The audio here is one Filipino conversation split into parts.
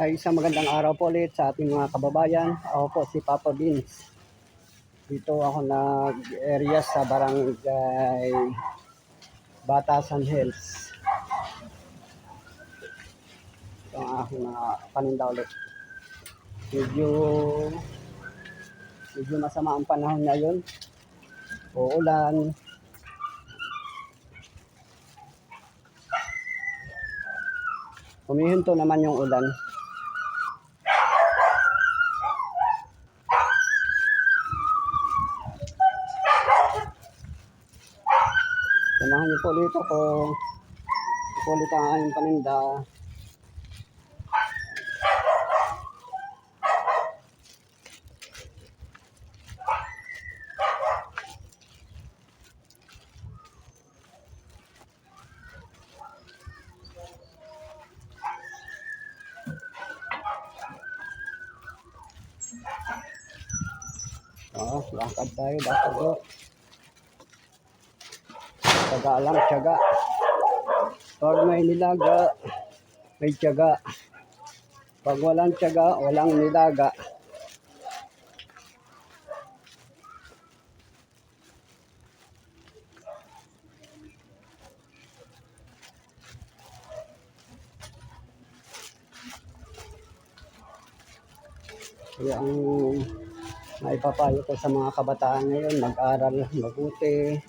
ay isang magandang araw po ulit sa ating mga kababayan. Ako po si Papa Beans. Dito ako nag-area sa barangay Batasan Hills. Ito ang aking mga paninda ulit. Medyo medyo masama ang panahon ngayon. Uulan. Humihinto naman yung ulan. Samahan niyo po ulit ako. Ito po ulit ang aking paninda. Oo, lakad tayo, lakad do. Tiyaga lang, tiyaga. Pag may nilaga, may tiyaga. Pag walang tiyaga, walang nilaga. Kaya ang maipapayo ko sa mga kabataan ngayon, mag-aral mabuti.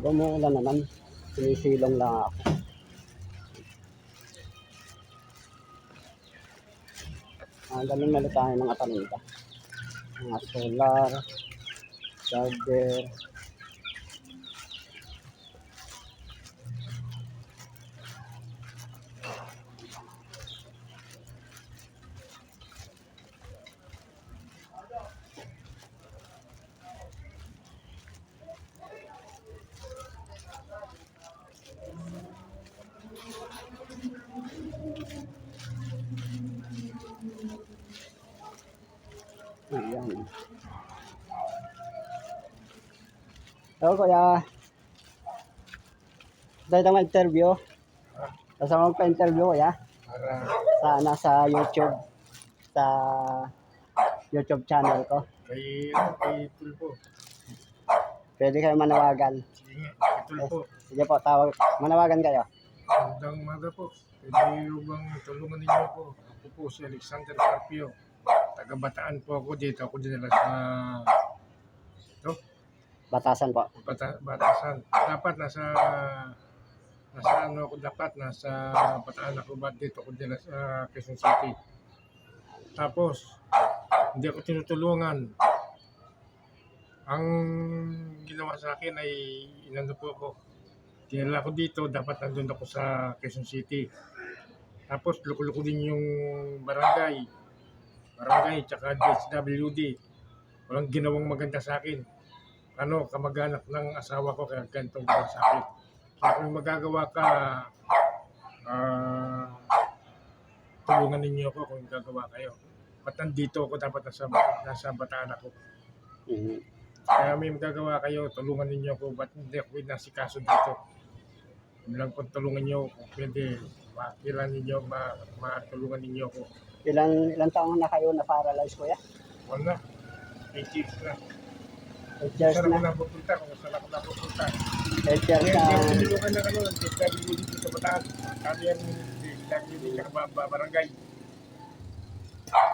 Pag umuulan naman, sinisilong lang ako. Ah, ganun na tayo mga paninda. Mga solar, charger. Hello, kuya. Dahil tayo interview. Kasama ko pa-interview, kuya. Para Sa, YouTube. Sa YouTube channel ko. kay, kay Tulpo. Pwede kayo manawagan. Sige kay Tulpo. Sige po, tawag. Manawagan kayo. Magandang umaga po. Pwede bang tulungan ninyo po. Ako po si Alexander Carpio. Taga Bataan po ako dito. Ako dinala sa Batasan po. Bata, Batasan. Dapat nasa nasa ano ako dapat nasa Bataan ako ba dito ako dinala sa Quezon City. Tapos hindi ako tinutulungan. Ang ginawa sa akin ay inano po ako. Tinala ko dito, dapat nandun ako sa Quezon City. Tapos luko-luko din yung barangay. Barangay, tsaka DSWD. Walang ginawang maganda sa akin. Ano, kamag-anak ng asawa ko kaya ganitong sa akin. Kaya kung magagawa ka, ah, tulungan ninyo ako kung gagawa kayo. Ba't nandito ako dapat nasa, nasa bataan ako. Mhm. Kaya may magagawa kayo, tulungan ninyo ako. Ba't hindi ako nasikaso dito? Yun lang po tulungan nyo kung pwede. Makilan ninyo, ma, matulungan ninyo ako. Ilang, ilang taon na kayo na paralyzed, kuya? Wala. 8 years na. 8 years Saan ako na. napupunta? Kung saan ako napupunta. 8 years Kaya na. kaya tinulungan ng ano, ng dito sa Bataan. Kami yan, ba- ba- barangay.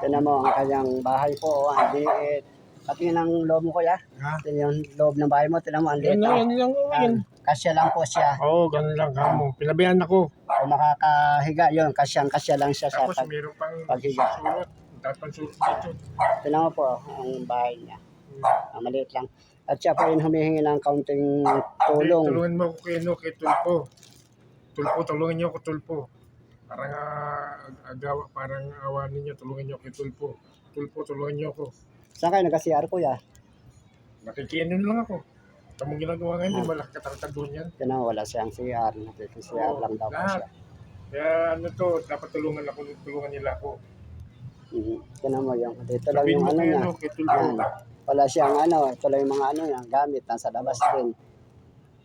Tinan mo ang kanyang bahay po, oh, ang liit. At yun ang loob mo, kuya. Ha? Ito yung loob ng bahay mo, tinan mo, ang liit. Yan lang, ah. yan lang. oh, Yan. Yan. Kasya lang po siya. Oo, ganun lang kamo. Pinabayaan ako. Kung makakahiga yun, kasyang kasya lang siya sa Tapos pag... meron pang paghiga. sulat. Dapat sulat dito. Tinan mo po ang bahay niya. Ah, maliit lang. At siya po yung humihingi ng kaunting Tulong. Tulungan mo ako kay, ano, kay Tulpo. Tulpo, tulungan niyo ako Tulpo. Parang uh, agawa, parang awa ninyo, tulungan niyo kay Tulpo. Tulpo, tulungan niyo ako. Saan kayo nag-CR, kuya? Nakikiano lang ako. Kamong ginagawa ngayon, Ah. di malaki katartaduhan yan. Kaya wala siyang CR. Nakikisiyar Oo, lang daw siya. Kaya ano to, dapat tulungan ako, tulungan nila ako. Mhm. Kaya mo yung, dito lang yung ano niya. ano. Wala siyang ano, ito lang yung mga ano niya, gamit, nasa labas din.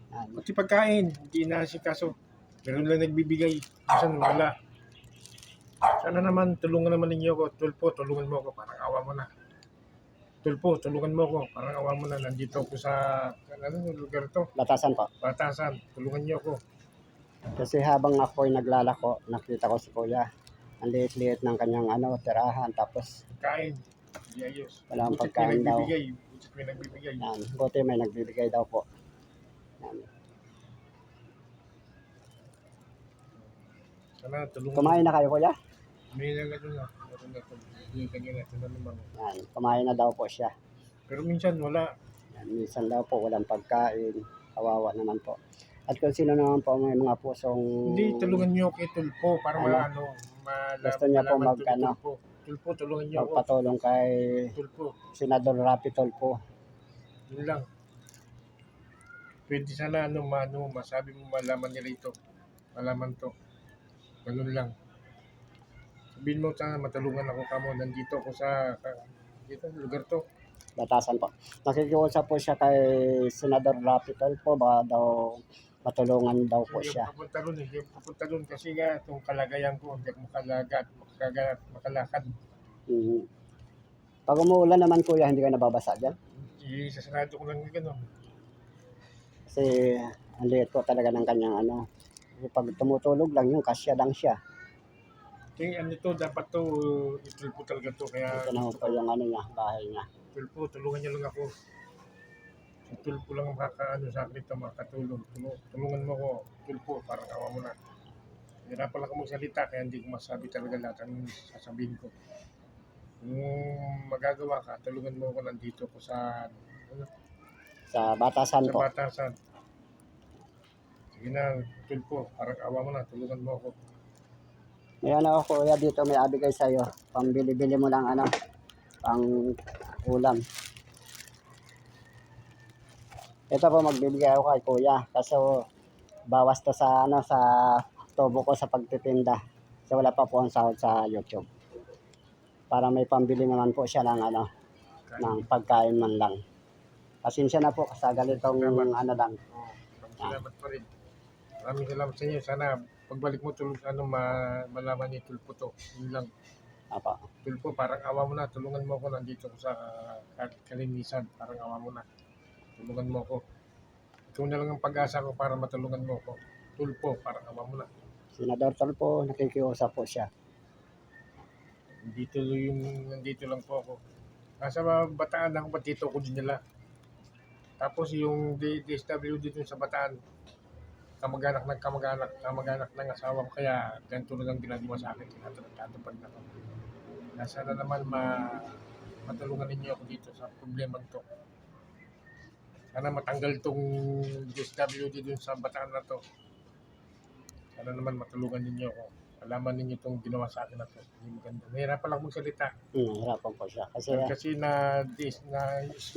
Yan. Pati pagkain, hindi na si kaso. Meron lang nagbibigay. Minsan wala. Sana naman, tulungan naman ninyo ako. Tulpo, tulungan mo ako. Parang awa mo na. Tulpo, tulungan mo ako. Parang awa mo na. Nandito ako sa, ano lugar to? Batasan po. Batasan. Tulungan niyo ako. Kasi habang ako'y naglalako, nakita ko si kuya. Ang liit-liit ng kanyang ano, tirahan. Tapos, Kain. Hindi ayos. Walang Butit pagkain daw. nagbibigay. Butit may nagbibigay. yan, buti may nagbibigay daw po. Yan. Sana tulungan. Kumain na kayo kuya? May na ano na. Meron na. Hindi kanina. Naman. Yan, kumain na daw po siya. Pero minsan wala. Yan, minsan daw po walang pagkain. Kawawa naman po. At kung sino naman po may mga pusong... Hindi, tulungan niyo kay Tulpo para Ano? maano, malab, Gusto niya po mag- ano? Tulpo. Tulungan niyo ako. magpatulong kay Tulpo, Senador Rapi Tulfo. yun lang. Pwede sana ano, maano, masabi mo malaman nila ito. Malaman to. Ganun lang. Sabihin mo sana matulungan ako kamo. Nandito ako sa dito, lugar to. Batasan po. Nakikiusap po siya kay Senador Rapi Tulfo. Baka daw matulungan daw po Hindi siya. papunta doon, hindi ako papunta doon kasi nga itong kalagayan ko, hindi ako makalagat, makagat, makalakad. Mhm. Pag umuulan naman kuya, hindi ka nababasa dyan? Isasarado ko lang yung ganun. Kasi ang liit po talaga ng kanyang ano. Pag tumutulog lang yung kasya lang siya. Kaya ano to, dapat to, itulpo talaga to. Kaya Ito naman po yung ano niya, bahay niya. Tulpo, tulungan niyo lang ako. Si tulpo lang ang makakaano sa akin ito, makakatulong. Tulung- Tulungan mo ko, tulpo, parang awa mo na. Hirapan lang ako magsalita, kaya hindi ko masabi talaga lahat ang sasabihin ko. Kung magagawa ka, tulungan mo ako nandito ko sa, ano, Sa batasan sa po. batasan. Sige na, tulpo, parang awa mo na, tulungan mo ako. May ano ako kuya dito, may abigay sa'yo. Pambili-bili mo lang ano, pang ulam. Ito po magbibigay ako kay kuya. Kaso bawas to sa ano sa tubo ko sa pagtitinda. Kasi wala pa po ang sahod sa YouTube. Para may pambili naman po siya ng ano, ng pagkain man lang. Pasensya na po sa ganitong ano lang. Oo, salamat pa rin. Maraming salamat sa inyo. Sana pagbalik mo tulong ano, ma malaman ni Tulpo to. Yun lang. Apa. Tulpo, parang awa mo na. Tulungan mo ako nandito ko sa ka- kalinisan. Parang awa mo na. Tulungan mo ako. Ikaw na lang ang pag-asa ko para matulungan mo ako. Tulpo, parang awa mo na. Senador Tolpo, nakikiusap po siya. Dito yung, nandito lang po ako. Nasa Bataan ako, ba't dito ako dinala. Tapos yung DSW dito sa Bataan, kamag-anak ng kamag-anak, kamag-anak ng asawa ko, kaya ganito na lang ginagawa sa akin, tinatatapad na ako. Na naman ma matulungan ninyo ako dito sa problema to. Sana matanggal tong DSWD dun sa Bataan na to. Sana naman matulungan ninyo ako. Alaman ninyo itong ginawa sa akin na to. Hindi maganda. Nahirapan lang magsalita. Hmm, hirapan po siya. Kasi Kasi na, dis, na,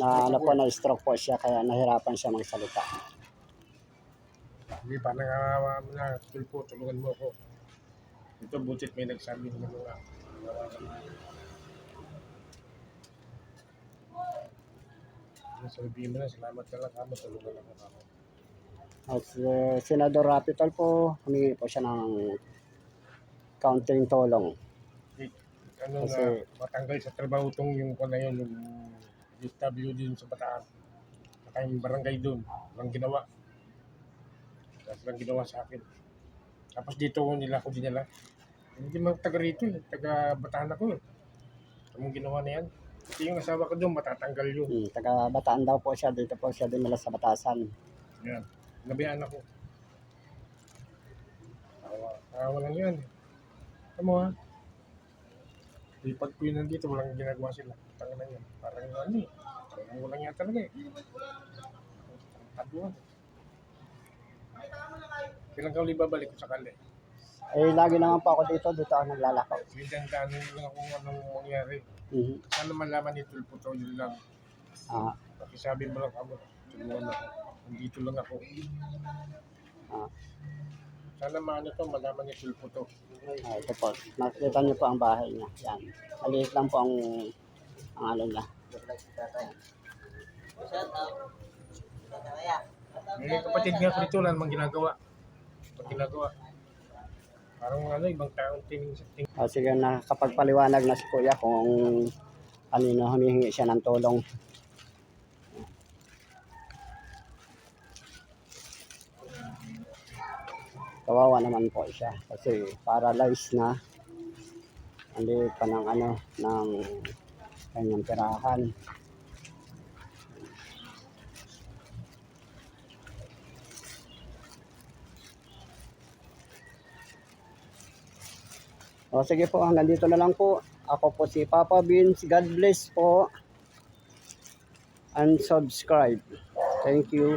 na ano po na stroke po siya kaya nahirapan siya magsalita. Hindi pa nangawa mo na, tulpo, tulungan mo ako. Ito, butit may nagsabi ng mga Sabihin mo na, salamat ka lang kamo, tulungan ako kamo. At uh, Senador Rapitol po, humingi po siya ng counting tulong. Ano Kasi- na, matanggal sa trabaho tong yung ko na yun, yung DSW din sa Bataan. Saka yung barangay doon, walang ginawa. Tapos lang ginawa sa akin. Tapos dito ko nila ako dinala. Hindi man taga rito eh, taga Bataan ako eh. Anong ginawa na yan? Kasi yung asawa ko doon, matatanggal yun. Hmm, taga Bataan daw po siya, dito po siya dinala sa Batasan. Yan. Nabiyaan ako. Awa, awa lang yan. Tama ha? Lipad ko yun nandito, walang ginagawa sila. Tanga na yan. Parang ano eh. Parang walang yan talaga eh. Taduan. Kailan ka ulit babalik ko sa kali? Eh, lagi naman po ako dito, dito ako naglalako. Sinidandaanin lang kung anong mangyari. Mhm. Sana malaman ni Tulpo to, yun lang. Ah, Pakisabi mo lang kamo. tulungan ako. Nandito lang ako. Ah, Sana maano to, malaman ni Sulpo to. ah, ito po. Nakita niyo po ang bahay niya. Yan. Maliit lang po ang, ang ano niya. May kapatid nga wala namang ginagawa. Pag ginagawa. Parang ano, ibang taong tingin sa tingin. O sige, nakapagpaliwanag na si Kuya kung kanino humihingi siya ng tulong. Kawawa naman po siya kasi paralyzed na. Hindi pa ng ano, ng kanyang tirahan. O sige po, hanggang dito na lang po. Ako po si Papa Beans. God bless po. And subscribe. Thank you.